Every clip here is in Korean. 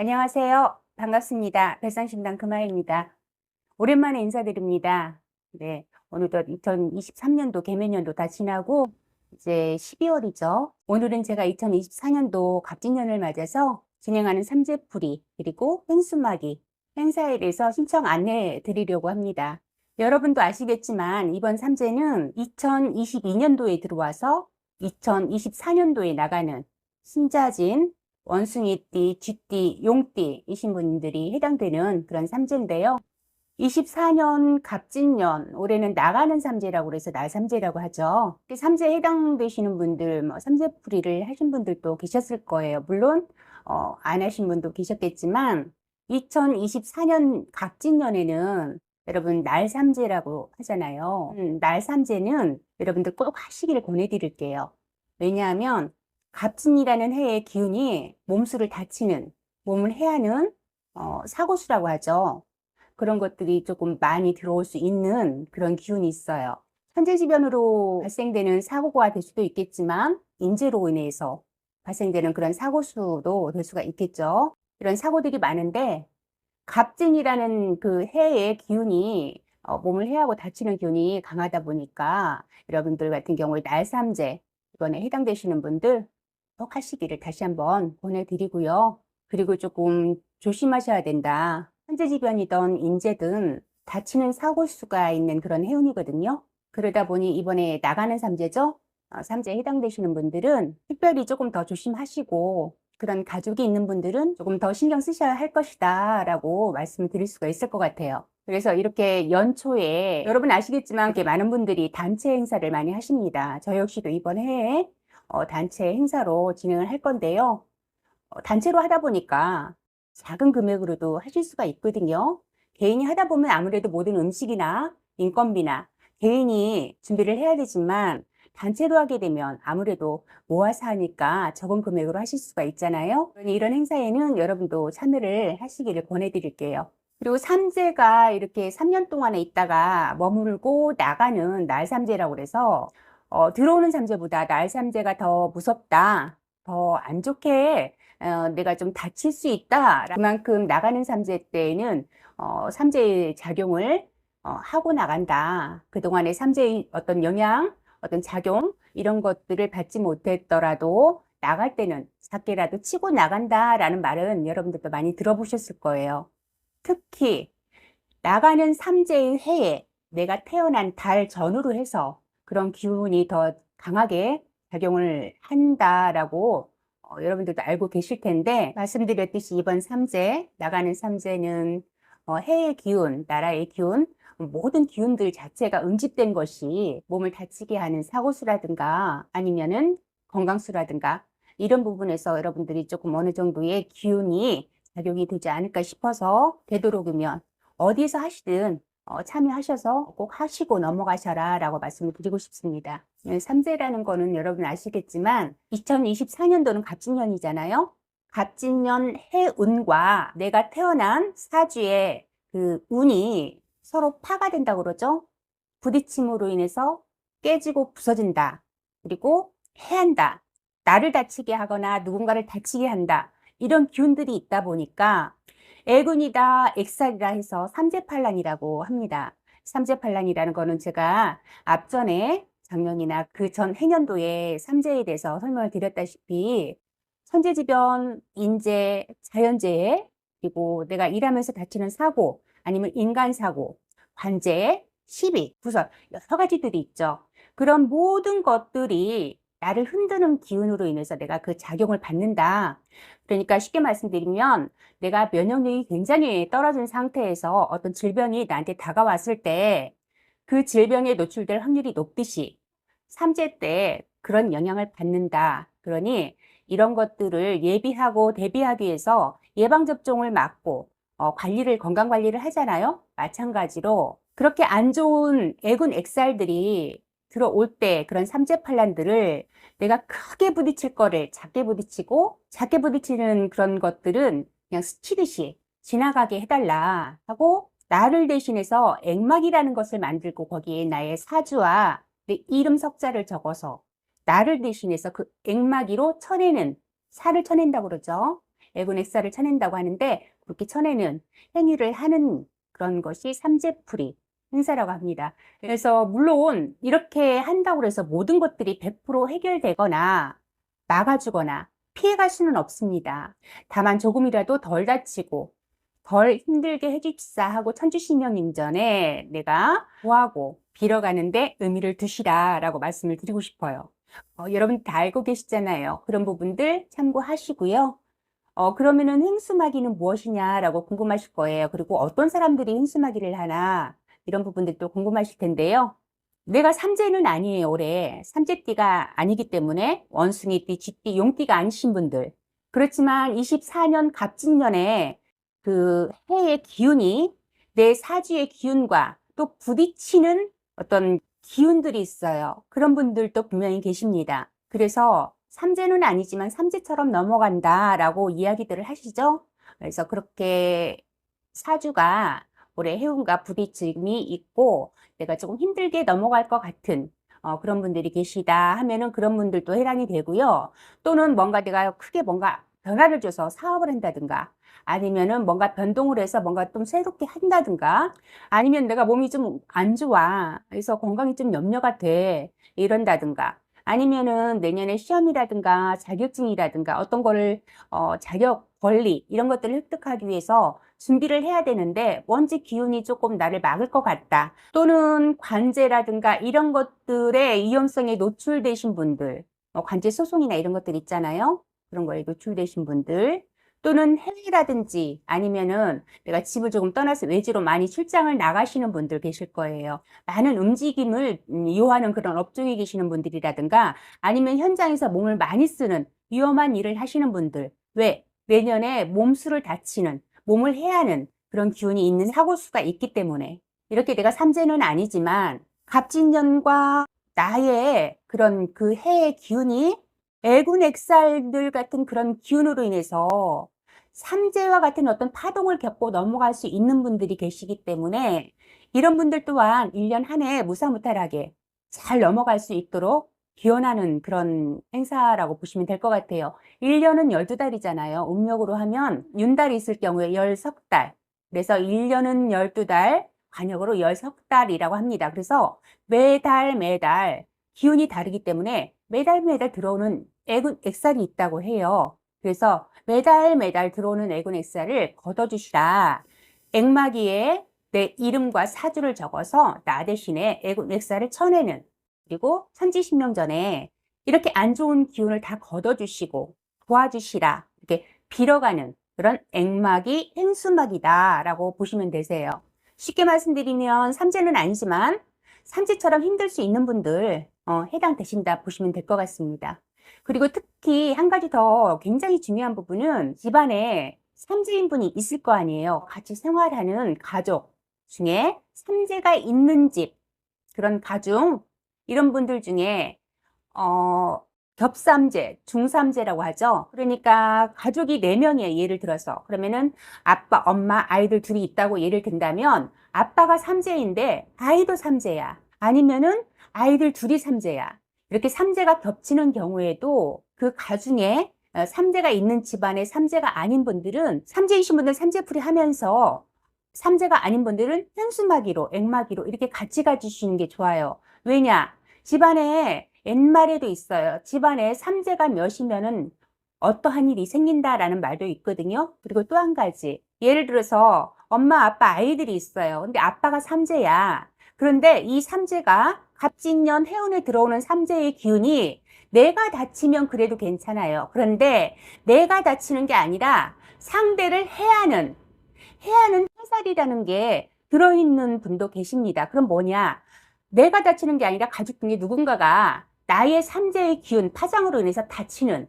안녕하세요. 반갑습니다. 별상신당 금아입니다. 오랜만에 인사드립니다. 네. 오늘도 2023년도 개면년도 다 지나고 이제 12월이죠. 오늘은 제가 2024년도 갑진년을 맞아서 진행하는 삼재풀이 그리고 횡수마기 행사에 대해서 신청 안내 드리려고 합니다. 여러분도 아시겠지만 이번 삼재는 2022년도에 들어와서 2024년도에 나가는 신자진, 원숭이띠, 쥐띠, 용띠이신 분들이 해당되는 그런 삼재인데요. 24년 갑진년, 올해는 나가는 삼재라고 그래서 날삼재라고 하죠. 삼재에 해당되시는 분들, 뭐 삼재풀이를 하신 분들도 계셨을 거예요. 물론 어, 안 하신 분도 계셨겠지만 2024년 갑진년에는 여러분 날삼재라고 하잖아요. 음, 날삼재는 여러분들 꼭 하시기를 권해드릴게요. 왜냐하면 갑진이라는 해의 기운이 몸수를 다치는 몸을 해하는 어, 사고수라고 하죠. 그런 것들이 조금 많이 들어올 수 있는 그런 기운이 있어요. 천재지변으로 발생되는 사고가 될 수도 있겠지만 인재로 인해서 발생되는 그런 사고수도 될 수가 있겠죠. 이런 사고들이 많은데 갑진이라는 그 해의 기운이 어, 몸을 해하고 다치는 기운이 강하다 보니까 여러분들 같은 경우에 날삼재 이번에 해당되시는 분들 꼭 하시기를 다시 한번 보내드리고요. 그리고 조금 조심하셔야 된다. 현재지변이든 인재든 다치는 사고 수가 있는 그런 해운이거든요. 그러다 보니 이번에 나가는 삼재죠. 어, 삼재에 해당되시는 분들은 특별히 조금 더 조심하시고 그런 가족이 있는 분들은 조금 더 신경 쓰셔야 할 것이다 라고 말씀드릴 수가 있을 것 같아요. 그래서 이렇게 연초에 여러분 아시겠지만 이렇게 많은 분들이 단체 행사를 많이 하십니다. 저 역시도 이번 해에 어, 단체 행사로 진행을 할 건데요. 어, 단체로 하다 보니까 작은 금액으로도 하실 수가 있거든요. 개인이 하다 보면 아무래도 모든 음식이나 인건비나 개인이 준비를 해야 되지만 단체로 하게 되면 아무래도 모아서 하니까 적은 금액으로 하실 수가 있잖아요. 이런 행사에는 여러분도 참여를 하시기를 권해드릴게요. 그리고 삼재가 이렇게 3년 동안에 있다가 머물고 나가는 날삼재라고 그래서 어, 들어오는 삼재보다 날삼재가 더 무섭다, 더 안 좋게 어, 내가 좀 다칠 수 있다. 그만큼 나가는 삼재 때에는 어, 삼재의 작용을 어, 하고 나간다. 그동안의 삼재의 어떤 영향, 어떤 작용 이런 것들을 받지 못했더라도 나갈 때는 작게라도 치고 나간다라는 말은 여러분들도 많이 들어보셨을 거예요. 특히 나가는 삼재의 해에 내가 태어난 달 전후로 해서 그런 기운이 더 강하게 작용을 한다라고 어, 여러분들도 알고 계실 텐데 말씀드렸듯이 이번 삼재 나가는 삼재는 어, 해의 기운, 나라의 기운, 모든 기운들 자체가 응집된 것이 몸을 다치게 하는 사고수라든가 아니면은 건강수라든가 이런 부분에서 여러분들이 조금 어느 정도의 기운이 작용이 되지 않을까 싶어서 되도록이면 어디에서 하시든 어, 참여하셔서 꼭 하시고 넘어가셔라 라고 말씀을 드리고 싶습니다. 삼재라는 거는 여러분 아시겠지만 2024년도는 갑진년이잖아요. 갑진년 해운과 내가 태어난 사주의 그 운이 서로 파가 된다고 그러죠. 부딪힘으로 인해서 깨지고 부서진다. 그리고 해한다. 나를 다치게 하거나 누군가를 다치게 한다. 이런 기운들이 있다 보니까 애군이다, 액살이라 해서 삼재팔란이라고 합니다. 삼재팔란이라는 거는 제가 앞전에 작년이나 그 전 해년도에 삼재에 대해서 설명을 드렸다시피 천재지변, 인재, 자연재해, 그리고 내가 일하면서 다치는 사고, 아니면 인간사고, 관제, 시비, 부설, 여러 가지들이 있죠. 그런 모든 것들이 나를 흔드는 기운으로 인해서 내가 그 작용을 받는다. 그러니까 쉽게 말씀드리면 내가 면역력이 굉장히 떨어진 상태에서 어떤 질병이 나한테 다가왔을 때 그 질병에 노출될 확률이 높듯이 삼재 때 그런 영향을 받는다. 그러니 이런 것들을 예비하고 대비하기 위해서 예방접종을 맞고 어, 관리를 건강 관리를 하잖아요. 마찬가지로 그렇게 안 좋은 애군 액살들이 들어올 때 그런 삼재팔란들을 내가 크게 부딪힐 거를 작게 부딪히고 작게 부딪히는 그런 것들은 그냥 스치듯이 지나가게 해달라 하고 나를 대신해서 액막이라는 것을 만들고 거기에 나의 사주와 내 이름 석자를 적어서 나를 대신해서 그 액막이로 쳐내는 살을 쳐낸다고 그러죠. 애군 액사를 쳐낸다고 하는데 그렇게 쳐내는 행위를 하는 그런 것이 삼재풀이 행사라고 합니다. 그래서 물론 이렇게 한다고 해서 모든 것들이 100% 해결되거나 막아주거나 피해갈 수는 없습니다. 다만 조금이라도 덜 다치고 덜 힘들게 해줍사 하고 천주신명님 전에 내가 구하고 빌어가는데 의미를 두시라 라고 말씀을 드리고 싶어요. 어, 여러분 다 알고 계시잖아요. 그런 부분들 참고하시고요. 어, 그러면은 행수마기는 무엇이냐라고 궁금하실 거예요. 그리고 어떤 사람들이 행수마기를 하나 이런 부분들도 궁금하실 텐데요. 내가 삼재는 아니에요, 올해. 삼재띠가 아니기 때문에 원숭이띠, 쥐띠, 용띠가 아니신 분들. 그렇지만 24년 갑진년에 그 해의 기운이 내 사주의 기운과 또 부딪히는 어떤 기운들이 있어요. 그런 분들도 분명히 계십니다. 그래서 삼재는 아니지만 삼재처럼 넘어간다라고 이야기들을 하시죠. 그래서 그렇게 사주가 올해 해운과 부딪힘이 있고 내가 조금 힘들게 넘어갈 것 같은 어, 그런 분들이 계시다 하면은 그런 분들도 해당이 되고요. 또는 뭔가 내가 크게 뭔가 변화를 줘서 사업을 한다든가 아니면은 뭔가 변동을 해서 뭔가 좀 새롭게 한다든가 아니면 내가 몸이 좀 안 좋아 그래서 건강이 좀 염려가 돼 이런다든가 아니면은 내년에 시험이라든가 자격증이라든가 어떤 거를 어, 자격 권리 이런 것들을 획득하기 위해서 준비를 해야 되는데 먼지 기운이 조금 나를 막을 것 같다 또는 관제라든가 이런 것들의 위험성에 노출되신 분들 어, 관제 소송이나 이런 것들 있잖아요 그런 거에 노출되신 분들 또는 해외라든지 아니면은 내가 집을 조금 떠나서 외지로 많이 출장을 나가시는 분들 계실 거예요. 많은 움직임을 음, 이용하는 그런 업종에 계시는 분들이라든가 아니면 현장에서 몸을 많이 쓰는 위험한 일을 하시는 분들. 왜? 내년에 몸수를 다치는, 몸을 해하는 그런 기운이 있는 사고수가 있기 때문에. 이렇게 내가 삼재는 아니지만 갑진년과 나의 그런 그 해의 기운이 애군 액살들 같은 그런 기운으로 인해서 삼재와 같은 어떤 파동을 겪고 넘어갈 수 있는 분들이 계시기 때문에 이런 분들 또한 1년 한 해 무사무탈하게 잘 넘어갈 수 있도록 기원하는 그런 행사라고 보시면 될 것 같아요. 1년은 12달이잖아요. 음력으로 하면 윤달이 있을 경우에 13달. 그래서 1년은 12달, 관역으로 13달이라고 합니다. 그래서 매달 매달 기운이 다르기 때문에 매달 매달 들어오는 애군 액살이 있다고 해요. 그래서 매달 매달 들어오는 애군 액살을 걷어주시라. 액마기에 내 이름과 사주를 적어서 나 대신에 애군 액살을 쳐내는 그리고 천지신명 전에 이렇게 안 좋은 기운을 다 걷어주시고 도와주시라 이렇게 빌어가는 그런 액막이 행수막이다 라고 보시면 되세요. 쉽게 말씀드리면 삼재는 아니지만 삼재처럼 힘들 수 있는 분들 어, 해당되신다 보시면 될 것 같습니다. 그리고 특히 한 가지 더 굉장히 중요한 부분은 집안에 삼재인 분이 있을 거 아니에요. 같이 생활하는 가족 중에 삼재가 있는 집 그런 가족 이런 분들 중에 어, 겹삼재, 중삼재라고 하죠. 그러니까 가족이 네명이에요 예를 들어서. 그러면은 아빠, 엄마, 아이들 둘이 있다고 예를 든다면 아빠가 삼재인데 아이도 삼재야. 아니면은 아이들 둘이 삼재야. 이렇게 삼재가 겹치는 경우에도 그 가중에 어, 삼재가 있는 집안에 삼재가 아닌 분들은 삼재이신 분들 삼재풀이 하면서 삼재가 아닌 분들은 현수마기로, 액마기로 이렇게 같이 가주시는 게 좋아요. 왜냐? 집안에 옛말에도 있어요. 집안에 삼재가 몇이면은 어떠한 일이 생긴다라는 말도 있거든요. 그리고 또 한 가지. 예를 들어서 엄마, 아빠, 아이들이 있어요. 근데 아빠가 삼재야. 그런데 이 삼재가 갑진년 해운에 들어오는 삼재의 기운이 내가 다치면 그래도 괜찮아요. 그런데 내가 다치는 게 아니라 상대를 해하는, 해하는 화살이라는 게 들어있는 분도 계십니다. 그럼 뭐냐? 내가 다치는 게 아니라 가족 중에 누군가가 나의 삼재의 기운, 파장으로 인해서 다치는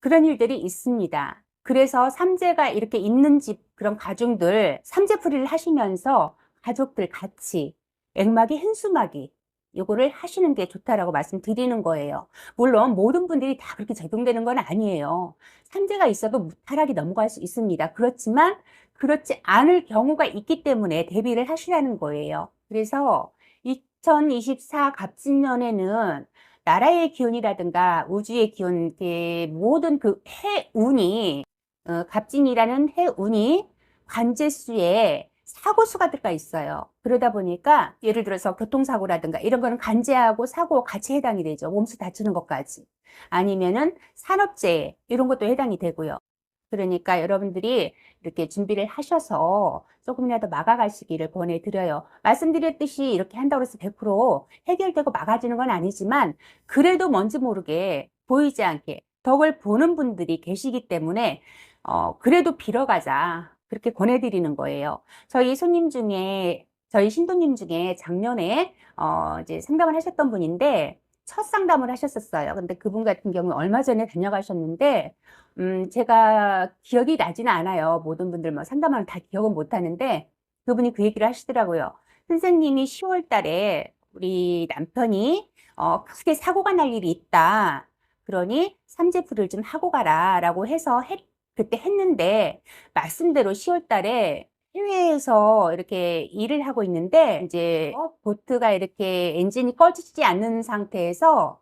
그런 일들이 있습니다. 그래서 삼재가 이렇게 있는 집, 그런 가중들, 삼재풀이를 하시면서 가족들 같이 액막이, hen수막이, 요거를 하시는 게 좋다라고 말씀드리는 거예요. 물론 모든 분들이 다 그렇게 적용되는 건 아니에요. 삼재가 있어도 무탈하게 넘어갈 수 있습니다. 그렇지만 그렇지 않을 경우가 있기 때문에 대비를 하시라는 거예요. 그래서 2024 갑진년에는 나라의 기운이라든가 우주의 기운, 모든 그 해운이 어, 갑진이라는 해운이 관제수에 사고수가 들어가 있어요. 그러다 보니까 예를 들어서 교통사고라든가 이런 거는 관제하고 사고 같이 해당이 되죠. 몸수 다치는 것까지. 아니면은 산업재해 이런 것도 해당이 되고요. 그러니까 여러분들이 이렇게 준비를 하셔서 조금이라도 막아가시기를 권해드려요. 말씀드렸듯이 이렇게 한다고 해서 100% 해결되고 막아지는 건 아니지만 그래도 뭔지 모르게 보이지 않게 덕을 보는 분들이 계시기 때문에 어, 그래도 빌어가자. 그렇게 권해드리는 거예요. 저희 손님 중에, 저희 신도님 중에 작년에, 어, 이제 상담을 하셨던 분인데, 첫 상담을 하셨었어요. 근데 그분 같은 경우 얼마 전에 다녀가셨는데, 음, 제가 기억이 나지는 않아요. 모든 분들 뭐 상담하면 다 기억은 못 하는데, 그분이 그 얘기를 하시더라고요. 선생님이 10월 달에 우리 남편이, 어, 크게 사고가 날 일이 있다. 그러니 삼재풀을 좀 하고 가라. 라고 해서 했, 그때 했는데, 말씀대로 10월 달에 해외에서 이렇게 일을 하고 있는데, 이제, 어, 보트가 이렇게 엔진이 꺼지지 않는 상태에서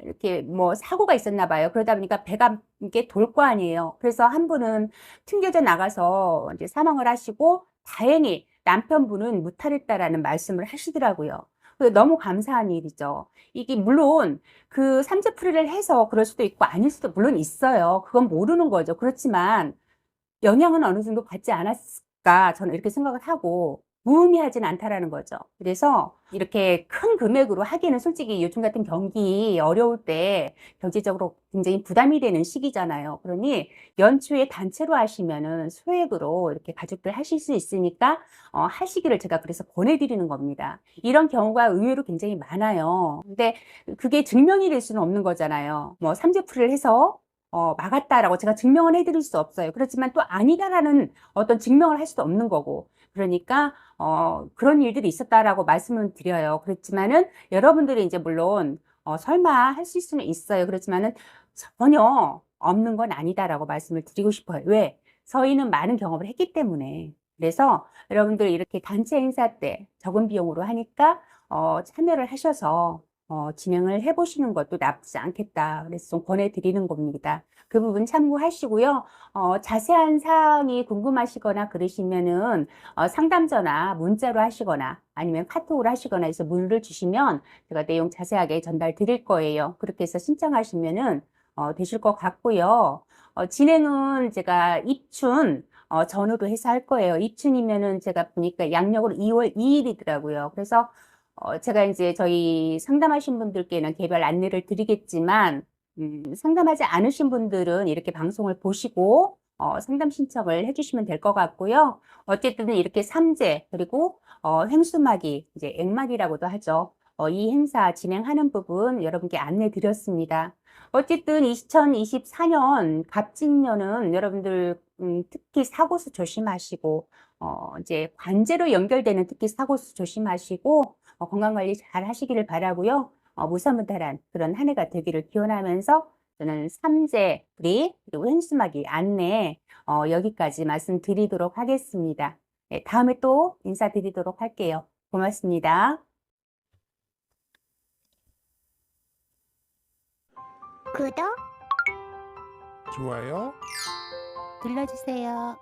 이렇게 뭐 사고가 있었나 봐요. 그러다 보니까 배가 이게 돌 거 아니에요. 그래서 한 분은 튕겨져 나가서 이제 사망을 하시고, 다행히 남편분은 무탈했다라는 말씀을 하시더라고요. 너무 감사한 일이죠. 이게 물론 그 삼재풀이를 해서 그럴 수도 있고 아닐 수도 물론 있어요. 그건 모르는 거죠. 그렇지만 영향은 어느 정도 받지 않았을 까 저는 이렇게 생각을 하고 무의미하진 않다라는 거죠. 그래서 이렇게 큰 금액으로 하기는 솔직히 요즘 같은 경기 어려울 때 경제적으로 굉장히 부담이 되는 시기잖아요. 그러니 연초에 단체로 하시면은 소액으로 이렇게 가족들 하실 수 있으니까 어, 하시기를 제가 그래서 권해드리는 겁니다. 이런 경우가 의외로 굉장히 많아요. 근데 그게 증명이 될 수는 없는 거잖아요. 뭐 삼재풀이를 해서 어, 막았다라고 제가 증명을 해드릴 수 없어요. 그렇지만 또 아니다라는 어떤 증명을 할 수도 없는 거고. 그러니까, 어, 그런 일들이 있었다라고 말씀을 드려요. 그렇지만은 여러분들이 이제 물론, 어, 설마 할 수 있으면 있어요. 그렇지만은 전혀 없는 건 아니다라고 말씀을 드리고 싶어요. 왜? 저희는 많은 경험을 했기 때문에. 그래서 여러분들 이렇게 단체 행사 때 적은 비용으로 하니까, 어, 참여를 하셔서 어, 진행을 해보시는 것도 나쁘지 않겠다. 그래서 좀 권해드리는 겁니다. 그 부분 참고하시고요. 어, 자세한 사항이 궁금하시거나 그러시면은 어, 상담 전화 문자로 하시거나 아니면 카톡으로 하시거나 해서 문의를 주시면 제가 내용 자세하게 전달 드릴 거예요. 그렇게 해서 신청하시면은 어, 되실 것 같고요. 어, 진행은 제가 입춘 어, 전후로 해서 할 거예요. 입춘이면은 제가 보니까 양력으로 2월 2일이더라고요. 그래서 어, 제가 이제 저희 상담하신 분들께는 개별 안내를 드리겠지만, 음, 상담하지 않으신 분들은 이렇게 방송을 보시고, 어, 상담 신청을 해주시면 될 것 같고요. 어쨌든 이렇게 삼재, 그리고, 어, 횡수막이, 이제 액막이라고도 하죠. 어, 이 행사 진행하는 부분 여러분께 안내 드렸습니다. 어쨌든 2024년 갑진년은 여러분들, 음, 특히 사고수 조심하시고, 어, 이제 관제로 연결되는 특히 사고수 조심하시고, 어, 건강관리 잘 하시기를 바라고요. 어, 무사무탈한 그런 한 해가 되기를 기원하면서 저는 삼재 우리 그리고 현수막이 안내 어, 여기까지 말씀드리도록 하겠습니다. 네, 다음에 또 인사드리도록 할게요. 고맙습니다. 구독 좋아요. 눌러주세요.